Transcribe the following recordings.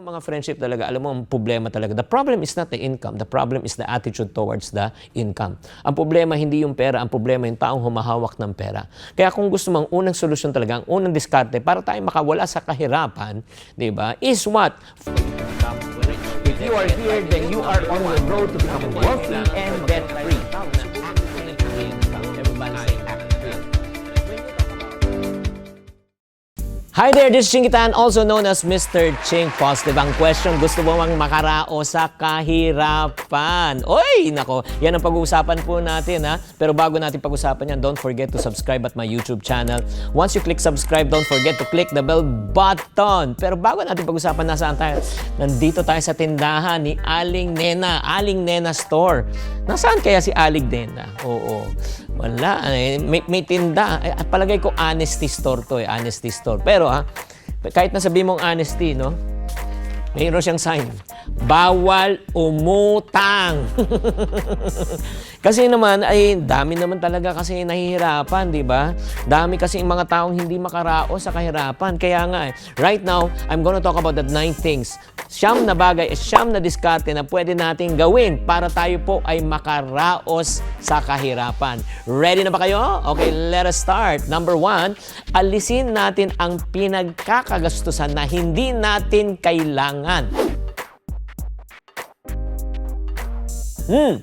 mo mga friendship talaga, alam mo ang problema talaga. The problem is not the income. The problem is the attitude towards the income. Ang problema hindi yung pera, ang problema yung taong humahawak ng pera. Kaya kung gusto mo ang unang solusyon talaga, ang unang diskarte para tayo makawala sa kahirapan, 'di ba? Is what? If you are here, then you are on the road to become wealthy and Hi there, this is Chingitan, also known as Mr. Ching. Positive ang question. Gusto mo mang makarao sa kahirapan? Oy, nako, yan ang pag-uusapan po natin ha. Pero bago natin pag-usapan yan, don't forget to subscribe at my YouTube channel. Once you click subscribe, don't forget to click the bell button. Pero bago natin pag-usapan, nasaan tayo? Nandito tayo sa tindahan ni Aling Nena, Aling Nena Store. Nasaan kaya si Aling Nena? Oo. Wala. eh. May, may tinda. Eh, palagay ko honesty store to eh. Honesty store. Pero ha, kahit na sabi mong honesty, no? Mayroon siyang sign. Bawal umutang. kasi naman, ay dami naman talaga kasi nahihirapan, di ba? Dami kasi yung mga taong hindi makaraos sa kahirapan. Kaya nga, eh, right now, I'm gonna talk about the nine things. Siyam na bagay, siyam na diskarte na pwede nating gawin para tayo po ay makaraos sa kahirapan. Ready na ba kayo? Okay, let us start. Number one, alisin natin ang pinagkakagastusan na hindi natin kailangan. Hmm.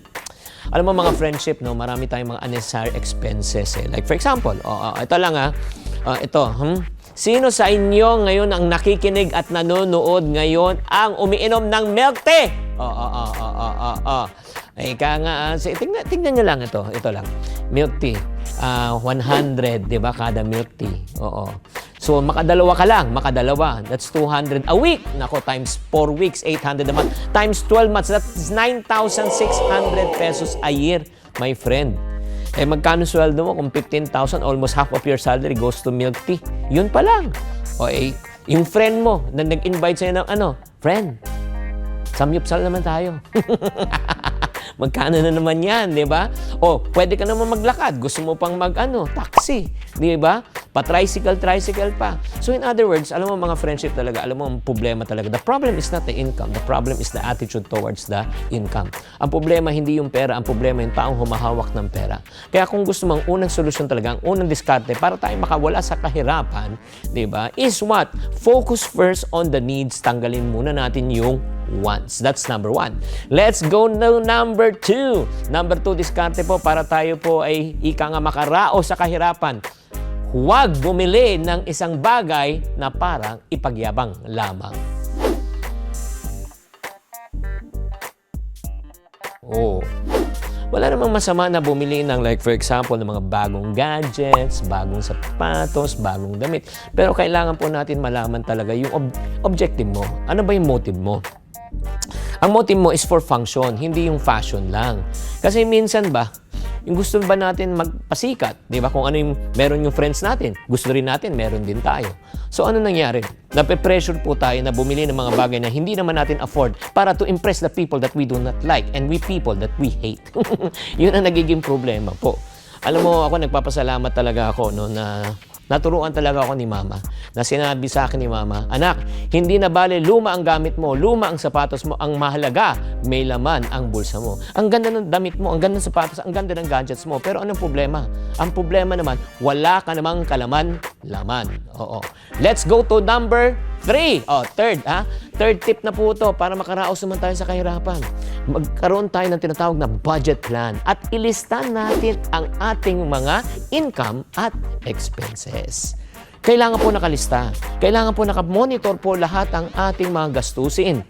Alam mo mga friendship, no, marami tayong mga unnecessary expenses. Eh. Like for example, oh, oh, ito lang ah, Ah, ito, hmm? Sino sa inyo ngayon ang nakikinig at nanonood ngayon ang umiinom ng milk tea? Oh, oh, oh, oh, oh, oh, oh. Ay, ka nga, ah, si- tingnan, tingnan nyo lang ito, ito lang. Milk tea, ah, 100, di ba, kada milk tea. Oo. So, makadalawa ka lang, makadalawa. That's 200 a week. Nako, times 4 weeks, 800 a month. Times 12 months, that's 9,600 pesos a year, my friend. Eh, magkano sweldo mo kung 15,000, almost half of your salary goes to milk tea. Yun pa lang. O eh, yung friend mo na nag-invite sa'yo ng ano, friend, samyupsal naman tayo. Magkano na naman yan, di ba? O, pwede ka naman maglakad. Gusto mo pang mag, ano, taxi. Di ba? Pa-tricycle, tricycle pa. So, in other words, alam mo mga friendship talaga, alam mo ang problema talaga. The problem is not the income. The problem is the attitude towards the income. Ang problema hindi yung pera. Ang problema yung taong humahawak ng pera. Kaya kung gusto mo ang unang solusyon talaga, ang unang diskarte para tayo makawala sa kahirapan, di ba, is what? Focus first on the needs. Tanggalin muna natin yung wants. That's number one. Let's go to number two. Number two, diskarte po para tayo po ay ika nga makarao sa kahirapan. Huwag bumili ng isang bagay na parang ipagyabang lamang. Oh. Wala namang masama na bumili ng like for example ng mga bagong gadgets, bagong sapatos, bagong damit. Pero kailangan po natin malaman talaga yung ob- objective mo. Ano ba yung motive mo? Ang motive mo is for function, hindi yung fashion lang. Kasi minsan ba, yung gusto ba natin magpasikat, di ba? Kung ano yung meron yung friends natin, gusto rin natin, meron din tayo. So ano nangyari? Nape-pressure po tayo na bumili ng mga bagay na hindi naman natin afford para to impress the people that we do not like and we people that we hate. Yun ang nagiging problema po. Alam mo, ako nagpapasalamat talaga ako no, na Naturuan talaga ako ni mama na sinabi sa akin ni mama, Anak, hindi na bale luma ang gamit mo, luma ang sapatos mo, ang mahalaga, may laman ang bulsa mo. Ang ganda ng damit mo, ang ganda ng sapatos, ang ganda ng gadgets mo. Pero anong problema? Ang problema naman, wala ka namang kalaman, laman. Oo. Let's go to number three. Oh, third, ha? Third tip na po ito para makaraos naman tayo sa kahirapan. Magkaroon tayo ng tinatawag na budget plan at ilista natin ang ating mga income at expenses. Kailangan po nakalista. Kailangan po nakamonitor po lahat ang ating mga gastusin.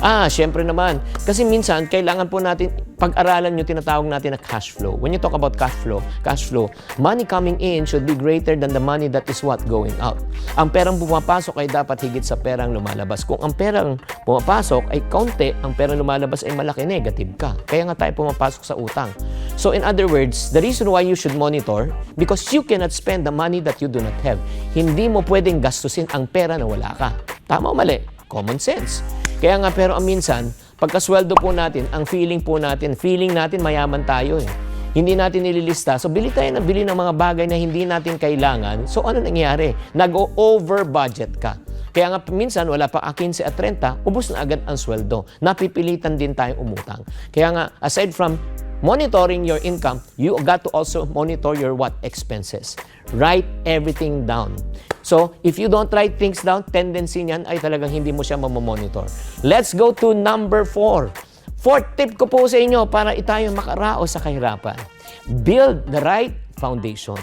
Ah, syempre naman. Kasi minsan, kailangan po natin pag-aralan yung tinatawag natin na cash flow. When you talk about cash flow, cash flow, money coming in should be greater than the money that is what going out. Ang perang pumapasok ay dapat higit sa perang lumalabas. Kung ang perang pumapasok ay kaunti, ang perang lumalabas ay malaki, negative ka. Kaya nga tayo pumapasok sa utang. So in other words, the reason why you should monitor, because you cannot spend the money that you do not have. Hindi mo pwedeng gastusin ang pera na wala ka. Tama o mali? Common sense. Kaya nga pero minsan, pagkasweldo po natin, ang feeling po natin, feeling natin mayaman tayo eh. hindi natin nililista. So, bili tayo na bili ng mga bagay na hindi natin kailangan. So, ano nangyayari? Nag-over budget ka. Kaya nga minsan wala pa 15 at 30, ubos na agad ang sweldo. Napipilitan din tayong umutang. Kaya nga aside from monitoring your income, you got to also monitor your what expenses. Write everything down. So, if you don't write things down, tendency niyan ay talagang hindi mo siya mamomonitor. Let's go to number four. Fourth tip ko po sa inyo para itayo makaraos sa kahirapan. Build the right foundation.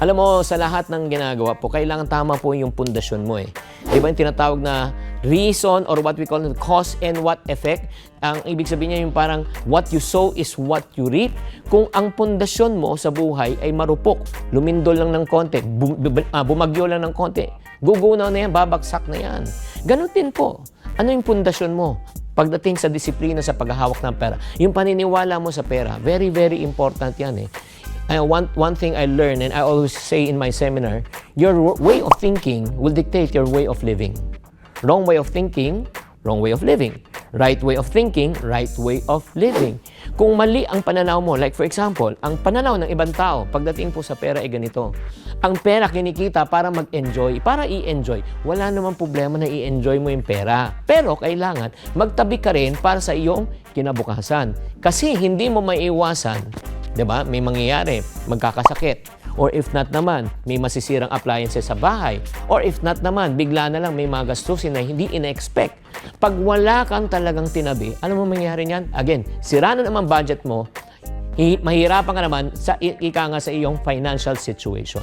Alam mo, sa lahat ng ginagawa po, kailangan tama po yung pundasyon mo eh. Di ba yung tinatawag na reason or what we call cause and what effect? Ang ibig sabihin niya yung parang what you sow is what you reap. Kung ang pundasyon mo sa buhay ay marupok, lumindol lang ng konti, ah, bumagyo lang ng konti, gugunaw na yan, babagsak na yan. Ganon din po. Ano yung pundasyon mo? Pagdating sa disiplina sa paghahawak ng pera, yung paniniwala mo sa pera, very, very important yan eh. Uh, one, one thing I learned, and I always say in my seminar, your way of thinking will dictate your way of living. Wrong way of thinking, wrong way of living. Right way of thinking, right way of living. Kung mali ang pananaw mo, like for example, ang pananaw ng ibang tao, pagdating po sa pera ay ganito. Ang pera kinikita para mag-enjoy, para i-enjoy. Wala namang problema na i-enjoy mo yung pera. Pero kailangan magtabi ka rin para sa iyong kinabukasan. Kasi hindi mo maiiwasan 'di ba? May mangyayari, magkakasakit. Or if not naman, may masisirang appliances sa bahay. Or if not naman, bigla na lang may mga gastusin na hindi ina-expect. Pag wala kang talagang tinabi, ano mo mangyayari niyan? Again, sira na naman budget mo, hi- mahirapan ka naman sa ika nga sa iyong financial situation.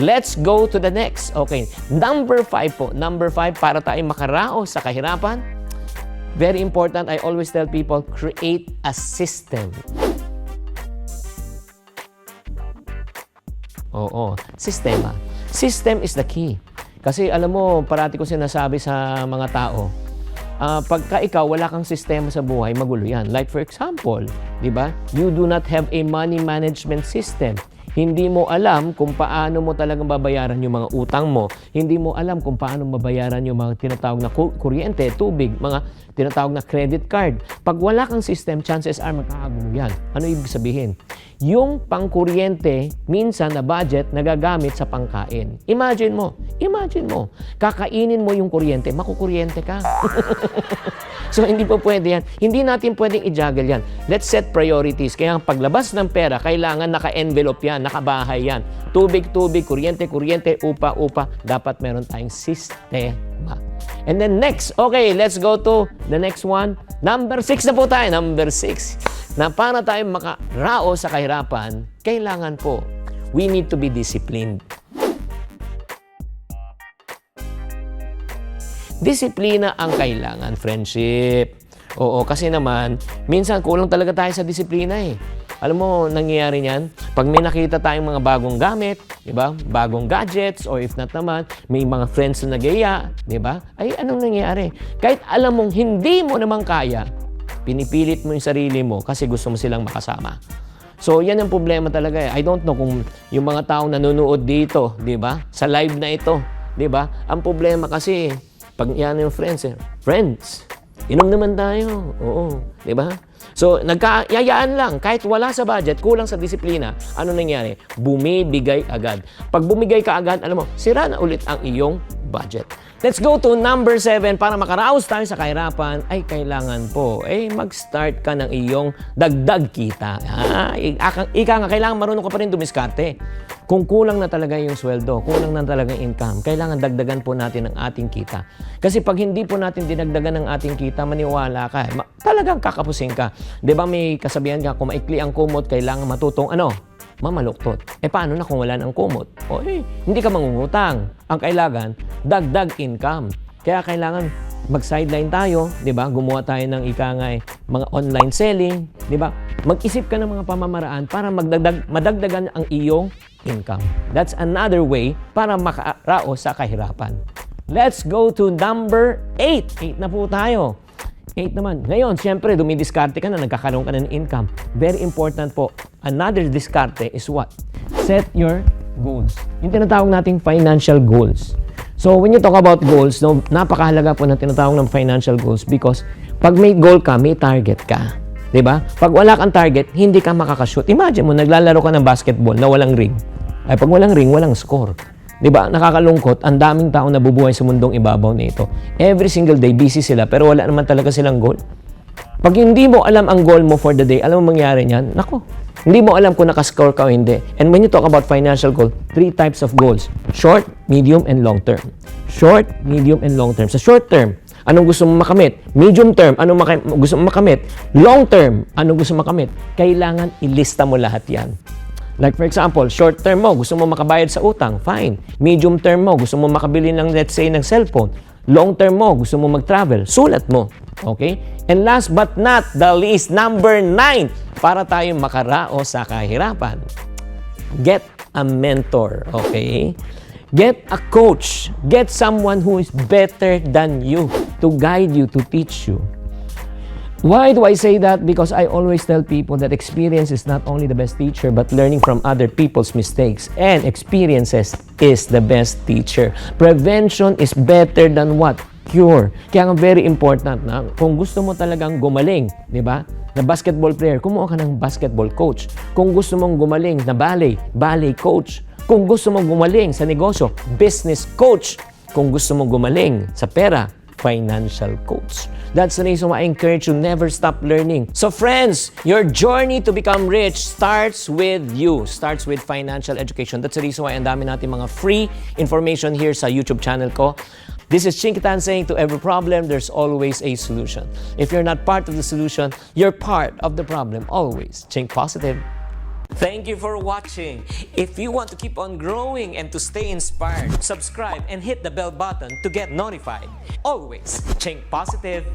Let's go to the next. Okay, number five po. Number five, para tayo makaraos sa kahirapan, very important, I always tell people, create a system. Oo, sistema. System is the key. Kasi alam mo, parati ko sinasabi sa mga tao, ah, pagka ikaw wala kang sistema sa buhay, magulo yan. Like for example, di ba? You do not have a money management system. Hindi mo alam kung paano mo talagang babayaran yung mga utang mo. Hindi mo alam kung paano mabayaran yung mga tinatawag na ku- kuryente, tubig, mga tinatawag na credit card. Pag wala kang system, chances are magkakagulo yan. Ano ibig sabihin? Yung pangkuryente, minsan na budget, nagagamit sa pangkain. Imagine mo, imagine mo, kakainin mo yung kuryente, makukuryente ka. so, hindi po pwede yan. Hindi natin pwedeng i-juggle yan. Let's set priorities. Kaya ang paglabas ng pera, kailangan naka-envelope yan, nakabahay yan. Tubig, tubig, kuryente, kuryente, upa, upa. Dapat meron tayong sistema. And then next, okay, let's go to the next one. Number six na po tayo. Number six. Na para tayo makarao sa kahirapan, kailangan po, we need to be disciplined. Disiplina ang kailangan, friendship. Oo, kasi naman, minsan kulang talaga tayo sa disiplina eh. Alam mo, nangyayari niyan, pag may nakita tayong mga bagong gamit, di ba? Bagong gadgets, or if not naman, may mga friends na nagaya, di ba? Ay, anong nangyayari? Kahit alam mong hindi mo naman kaya, pinipilit mo yung sarili mo kasi gusto mo silang makasama. So, yan ang problema talaga eh. I don't know kung yung mga taong nanonood dito, di ba? Sa live na ito, di ba? Ang problema kasi, pag yan yung friends eh, friends, inom naman tayo. Oo, di ba? So, nagkayayaan lang. Kahit wala sa budget, kulang sa disiplina, ano nangyari? Bumibigay agad. Pag bumigay ka agad, alam mo, sira na ulit ang iyong budget. Let's go to number 7. Para makaraos tayo sa kahirapan, ay kailangan po, eh, mag-start ka ng iyong dagdag kita. Ah, ika, ika nga, kailangan marunong ka pa rin dumiskarte. Kung kulang na talaga yung sweldo, kulang na talaga income, kailangan dagdagan po natin ang ating kita. Kasi pag hindi po natin dinagdagan ng ating kita, maniwala ka, ma- talagang kakapusin ka. Ba may kasabihan ka, kung maikli ang kumot, kailangan matutong ano? mamaluktot. Eh paano na kung wala ng kumot? O eh, hindi ka mangungutang. Ang kailangan, dagdag income. Kaya kailangan mag-sideline tayo, 'di ba? Gumawa tayo ng ikangay mga online selling, 'di ba? Mag-isip ka ng mga pamamaraan para magdagdag madagdagan ang iyong income. That's another way para makaraos sa kahirapan. Let's go to number 8. 8 na po tayo. 8 naman. Ngayon, siyempre, dumidiskarte ka na, nagkakaroon ka na ng income. Very important po. Another diskarte is what? Set your goals. Yung tinatawag nating financial goals. So, when you talk about goals, no, napakahalaga po na tinatawag ng financial goals because pag may goal ka, may target ka. 'Di ba? Pag wala kang target, hindi ka makakashoot. Imagine mo, naglalaro ka ng basketball na walang ring. Ay, pag walang ring, walang score. 'Di ba? Nakakalungkot, ang daming tao nabubuhay sa mundong ibabaw na ito. Every single day, busy sila, pero wala naman talaga silang goal. Pag hindi mo alam ang goal mo for the day, alam mo mangyari niyan? Nako, hindi mo alam kung nakascore ka o hindi. And when you talk about financial goal, three types of goals. Short, medium, and long term. Short, medium, and long term. Sa short term, anong gusto mo makamit? Medium term, anong maka- gusto mo makamit? Long term, anong gusto mo makamit? Kailangan ilista mo lahat yan. Like for example, short term mo, gusto mo makabayad sa utang, fine. Medium term mo, gusto mo makabili ng let's say ng cellphone. Long term mo, gusto mo mag-travel, sulat mo. Okay? And last but not the least, number nine, para tayo makarao sa kahirapan. Get a mentor, okay? Get a coach. Get someone who is better than you to guide you, to teach you. Why do I say that? Because I always tell people that experience is not only the best teacher, but learning from other people's mistakes. And experiences is the best teacher. Prevention is better than what? Cure. Kaya nga very important na kung gusto mo talagang gumaling, di ba? Na basketball player, kumuha ka ng basketball coach. Kung gusto mong gumaling na ballet, ballet coach. Kung gusto mong gumaling sa negosyo, business coach. Kung gusto mong gumaling sa pera, financial coach. That's the reason why I encourage you never stop learning. So friends, your journey to become rich starts with you. Starts with financial education. That's the reason why ang dami natin mga free information here sa YouTube channel ko. This is Chinkitan saying to every problem, there's always a solution. If you're not part of the solution, you're part of the problem always. Chink positive. Thank you for watching. If you want to keep on growing and to stay inspired, subscribe and hit the bell button to get notified. Always, think positive.